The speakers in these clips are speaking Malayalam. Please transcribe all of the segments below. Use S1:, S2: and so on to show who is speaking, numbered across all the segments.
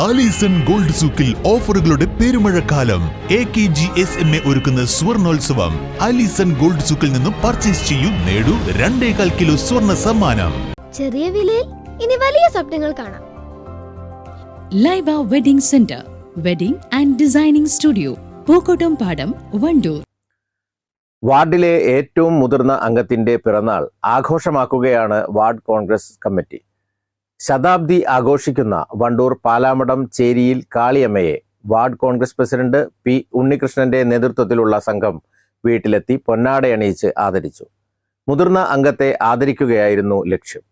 S1: ആലീസൺ ഗോൾഡ് സൂക്കിൽ ഓഫറുകളുടെ പെരുമഴക്കാലം. A K G S M A ഒരുക്കുന്ന സ്വർണോത്സവം. ആലീസൺ ഗോൾഡ് സൂക്കിൽ നിന്നും പർച്ചേസ് ചെയ്യൂ നേടൂ രണ്ടേകാൽ കിലോ സ്വർണ സമ്മാനം.
S2: ചെറിയ വിലയിൽ ഇനി വലിയ സ്വപ്നങ്ങൾ കാണാം.
S3: Laiba wedding centre wedding and designing studio Pookkottam Padam Vandoor.
S4: വാർഡിലെ ഏറ്റവും മുതിർന്ന അംഗത്തിന്റെ പിറന്നാൾ ആഘോഷമാക്കുകയാണ് വാർഡ് കോൺഗ്രസ് കമ്മിറ്റി. ശതാബ്ദി ആഘോഷിക്കുന്ന വണ്ടൂർ പാലാമടം ചേരിയിൽ കാളിയമ്മയെ വാർഡ് കോൺഗ്രസ് പ്രസിഡന്റ് പി ഉണ്ണികൃഷ്ണന്റെ നേതൃത്വത്തിലുള്ള സംഘം വീട്ടിലെത്തി പൊന്നാടയണിയിച്ച് ആദരിച്ചു. മുതിർന്ന അംഗത്തെ ആദരിക്കുകയായിരുന്നു ലക്ഷ്യം.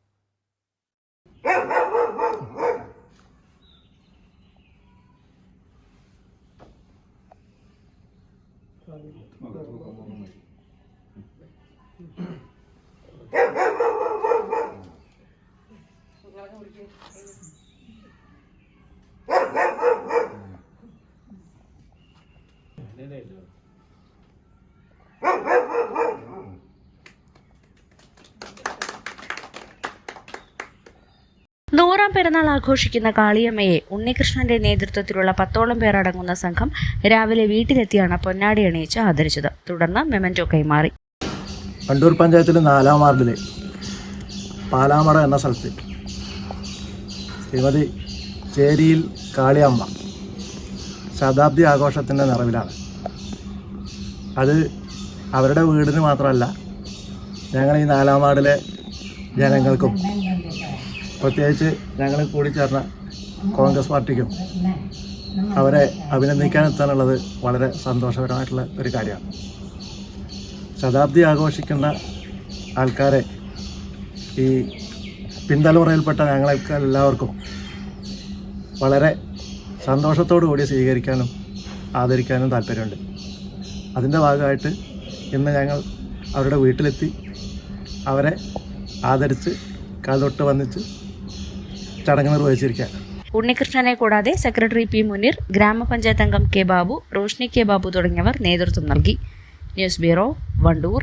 S5: നൂറാം പിറന്നാൾ ആഘോഷിക്കുന്ന കാളിയമ്മയെ ഉണ്ണികൃഷ്ണന്റെ നേതൃത്വത്തിലുള്ള പത്തോളം പേർ അടങ്ങുന്ന സംഘം രാവിലെ വീട്ടിലെത്തിയാണ് പൊന്നാടി അണിയിച്ച് ആദരിച്ചത്. തുടർന്ന് മെമന്റോ കൈമാറി.
S6: കണ്ടൂർ പഞ്ചായത്തിലെ നാലാം വാർഡിലെ പാലാമട എന്ന സ്ഥലത്ത് ശ്രീമതി ചേരിയിൽ കാളിയമ്മ ശതാബ്ദി ആഘോഷത്തിന്റെ നിറവിലാണ്. അത് അവരുടെ വീടിന് മാത്രമല്ല ഞങ്ങൾ ഈ നാലാം വാർഡിലെ ജനങ്ങൾക്കും പ്രത്യേകിച്ച് ഞങ്ങൾ കൂടി ചേർന്ന കോൺഗ്രസ് പാർട്ടിക്കും അവരെ അഭിനന്ദിക്കാൻ എത്താനുള്ളത് വളരെ സന്തോഷകരമായിട്ടുള്ള ഒരു കാര്യമാണ്. ശതാബ്ദി ആഘോഷിക്കുന്ന ആൾക്കാരെ ഈ പിന്തലമുറയിൽപ്പെട്ട ഞങ്ങൾക്ക് എല്ലാവർക്കും വളരെ സന്തോഷത്തോടു കൂടി സ്വീകരിക്കാനും ആദരിക്കാനും താല്പര്യമുണ്ട്. അതിന്റെ ഭാഗമായിട്ട് ഇന്ന് ഞങ്ങൾ അവരുടെ വീട്ടിലെത്തി അവരെ ആദരിച്ച് കാൽതൊട്ട് വന്നിച്ച് ചടങ്ങ് നിർവഹിച്ചിരിക്കുകയാണ്.
S5: ഉണ്ണികൃഷ്ണനെ കൂടാതെ സെക്രട്ടറി പി മുനീർ ഗ്രാമപഞ്ചായത്ത് അംഗം കെ ബാബു റോഷ്നി കെ ബാബു തുടങ്ങിയവർ നേതൃത്വം നൽകി. News bureau Vandoor.